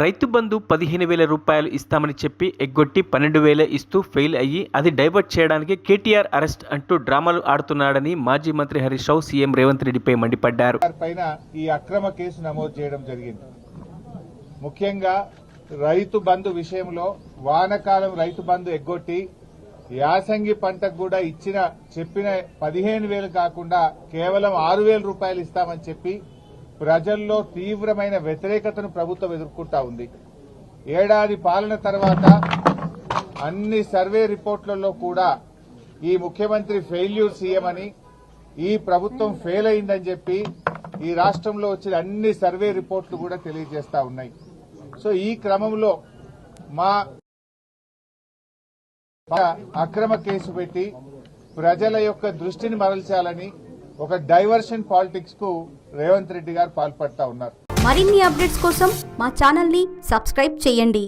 రైతు బంధు పదిహేను వేల రూపాయలు ఇస్తామని చెప్పి ఎగ్గొట్టి పన్నెండు వేలే ఇస్తూ ఫెయిల్ అయ్యి అది డైవర్ట్ చేయడానికి కేటీఆర్ అరెస్ట్ అంటూ డ్రామాలు ఆడుతున్నాడని మాజీ మంత్రి హరీష్ రావు సీఎం రేవంత్ రెడ్డిపై మండిపడ్డారు. పైన ఈ అక్రమ కేసు నమోదు చేయడం జరిగింది. ముఖ్యంగా రైతు బంధు విషయంలో వానకాలం రైతు బంధు ఎగ్గొట్టి యాసంగి పంటకు కూడా ఇచ్చిన చెప్పిన పదిహేను వేలు కాకుండా కేవలం ఆరు వేల రూపాయలు ఇస్తామని చెప్పి ప్రజల్లో తీవ్రమైన వ్యతిరేకతను ప్రభుత్వం ఎదుర్కొంటా ఉంది. ఏడాది పాలన తర్వాత అన్ని సర్వే రిపోర్ట్లలో కూడా ఈ ముఖ్యమంత్రి ఫెయిల్యూర్ సీఎం అని ఈ ప్రభుత్వం ఫెయిల్ అయిందని చెప్పి ఈ రాష్ట్రంలో వచ్చిన అన్ని సర్వే రిపోర్ట్లు కూడా తెలియజేస్తా ఉన్నాయి. సో ఈ క్రమంలో మా అక్రమ కేసు పెట్టి ప్రజల యొక్క దృష్టిని మరల్చాలని ఒక డైవర్షన్ పాలిటిక్స్కు రేవంత్ రెడ్డి గారు పాల్పడతా ఉన్నారు. మరిన్ని అప్డేట్స్ కోసం మా ఛానల్ని సబ్స్క్రైబ్ చేయండి.